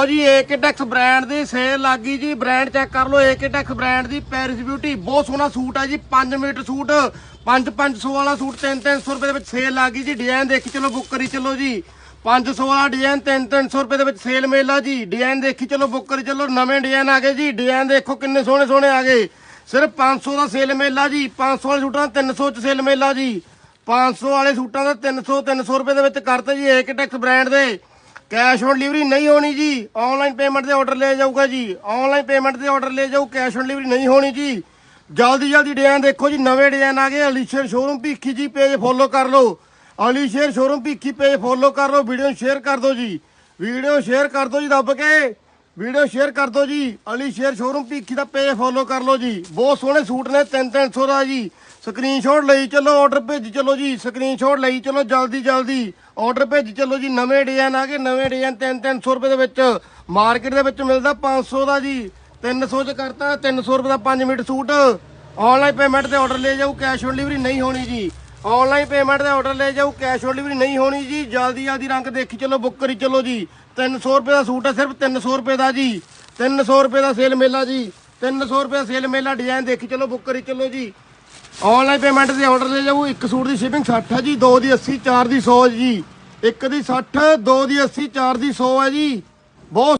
ਲਓ ਜੀ ਏਕਟੈਕਸ ਬ੍ਰਾਂਡ ਦੀ ਸੇਲ ਲੱਗੀ ਜੀ। ਬ੍ਰਾਂਡ ਚੈੱਕ ਕਰ ਲਓ ਏਕਟੈਕਸ ਬ੍ਰਾਂਡ ਦੀ ਪੈਰਿਸ ਬਿਊਟੀ ਬਹੁਤ ਸੋਹਣਾ ਸੂਟ ਆ ਜੀ 5 ਮੀਟਰ ਸੂਟ 5 500 ਵਾਲਾ ਸੂਟ 3 300 ਰੁਪਏ ਦੇ ਵਿੱਚ ਸੇਲ ਲੱਗੀ ਜੀ। ਡਿਜ਼ਾਈਨ ਦੇਖੀ ਚਲੋ ਬੁੱਕ ਕਰੀ ਚਲੋ ਜੀ। 500 ਵਾਲਾ ਡਿਜ਼ਾਈਨ 3 300 ਰੁਪਏ ਦੇ ਵਿੱਚ ਸੇਲ ਮੇਲਾ ਜੀ। ਡਿਜ਼ਾਈਨ ਦੇਖੀ ਚਲੋ ਬੁੱਕ ਕਰੀ ਚਲੋ, ਨਵੇਂ ਡਿਜ਼ਾਈਨ ਆ ਗਏ ਜੀ। ਡਿਜ਼ਾਈਨ ਦੇਖੋ ਕਿੰਨੇ ਸੋਹਣੇ ਸੋਹਣੇ ਆ ਗਏ। ਸਿਰਫ 500 ਦਾ ਸੇਲ ਮੇਲਾ ਜੀ। 500 ਵਾਲੇ ਸੂਟਾਂ ਦਾ 300 ਚ ਸੇਲ ਮੇਲਾ ਜੀ। 500 ਵਾਲੇ ਸੂਟਾਂ ਦਾ 300 300 ਰੁਪਏ ਦੇ ਵਿੱਚ ਕਰਤੇ ਜੀ ਏਕਟੈਕਸ ਬ੍ਰਾਂਡ ਦੇ। ਕੈਸ਼ ਔਨ ਡਿਲੀਵਰੀ ਨਹੀਂ ਹੋਣੀ ਜੀ। ਆਨਲਾਈਨ ਪੇਮੈਂਟ ਦੇ ਆਰਡਰ ਲੈ ਜਾਊਗਾ ਜੀ। ਆਨਲਾਈਨ ਪੇਮੈਂਟ ਦੇ ਆਰਡਰ ਲੈ ਜਾਊ, ਕੈਸ਼ ਔਨ ਡਿਲੀਵਰੀ ਨਹੀਂ ਹੋਣੀ ਜੀ। ਜਲਦੀ ਜਲਦੀ ਡਿਜ਼ਾਈਨ ਦੇਖੋ ਜੀ, ਨਵੇਂ ਡਿਜ਼ਾਈਨ ਆ ਗਏ ਅਲੀਸ਼ੇਰ ਸ਼ੋਰੂਮ ਭੀਖੀ ਜੀ ਪੇਜ ਫੋਲੋ ਕਰ ਲਓ। Alisher showroom Bhikhi page follow ਕਰ ਲਓ ਵੀਡੀਓ ਸ਼ੇਅਰ ਕਰ ਦਿਓ ਜੀ। ਵੀਡੀਓ ਸ਼ੇਅਰ ਕਰ ਦਿਓ ਜੀ, ਦੱਬ ਕੇ। ਵੀਡੀਓ ਸ਼ੇਅਰ ਕਰ ਦਿਓ ਜੀ। ਅਲੀ ਸ਼ੇਅਰ ਸ਼ੋਰੂਮ ਭੀਖੀ ਦਾ ਪੇਜ ਫੋਲੋ ਕਰ ਲਓ ਜੀ। ਬਹੁਤ ਸੋਹਣੇ ਸੂਟ ਨੇ 3-300 ਦਾ ਜੀ। ਸਕਰੀਨਸ਼ਾਟ ਲਈ ਚੱਲੋ ਆਰਡਰ ਭੇਜੀ ਚੱਲੋ ਜੀ। ਸਕਰੀਨਸ਼ਾਟ ਲਈ ਚੱਲੋ, ਜਲਦੀ ਜਲਦੀ। ਆਰਡਰ ਭੇਜੀ ਚੱਲੋ ਜੀ। ਨਵੇਂ ਡਿਜ਼ਾਈਨ ਆ ਗਏ, ਨਵੇਂ ਡਿਜ਼ਾਈਨ 3-300 ਰੁਪਏ ਦੇ ਵਿੱਚ। ਮਾਰਕੀਟ ਦੇ ਵਿੱਚ ਮਿਲਦਾ 500 ਦਾ ਜੀ। 300 ਚ ਕਰਤਾ 300 ਰੁਪਏ ਦਾ 5 ਮਿੰਟ ਸੂਟ। ਆਨਲਾਈਨ ਪੇਮੈਂਟ ਤੇ ਆਰਡਰ ਲੈ ਜਾਓ ਕੈਸ਼ ਔਨ ਡਿਲੀਵਰੀ ਨਹੀਂ ਹੋਣੀ ਜੀ। ਆਨਲਾਈਨ ਪੇਮੈਂਟ ਤੇ ਆਰਡਰ ਲੈ ਜਾਓ ਕੈਸ਼ ਔਨ ਡਿਲੀਵਰੀ ਨਹੀਂ ਹੋਣੀ ਜੀ, ਜਲਦੀ ਜਲਦੀ ਰੰਗ ਦੇਖੀ ਚੱਲੋ ਬੁੱਕ ਕਰੀ ਚੱਲੋ ਜੀ। 300 ਰੁਪਏ ਦਾ ਸੂਟ ਹੈ ਸਿਰਫ 300 ਰੁਪਏ ਦਾ ਜੀ। 300 ਰੁਪਏ ਦਾ ਸੇਲ ਮੇਲਾ ਜੀ। 300 ਰੁਪਏ ਦਾ ਸੇਲ ਮੇਲਾ ਡਿਜ਼ਾਈਨ ਦੇਖੀ ਚੱਲੋ ਬੁੱਕ ਕਰੀ ਚੱਲੋ ਜੀ। ਆਨਲਾਈਨ ਪੇਮੈਂਟ ਦੇ ਆਰਡਰ ਲੈ ਜਾਓ, ਇੱਕ ਸੂਟ ਦੀ ਸ਼ਿਪਿੰਗ 60 ਹੈ ਜੀ, ਦੋ ਦੀ 80 ਚਾਰ ਦੀ 100 ਜੀ। ਇੱਕ ਦੀ 60 ਦੋ ਦੀ 80 ਚਾਰ ਦੀ 100 ਹੈ ਜੀ। ਬਹੁਤ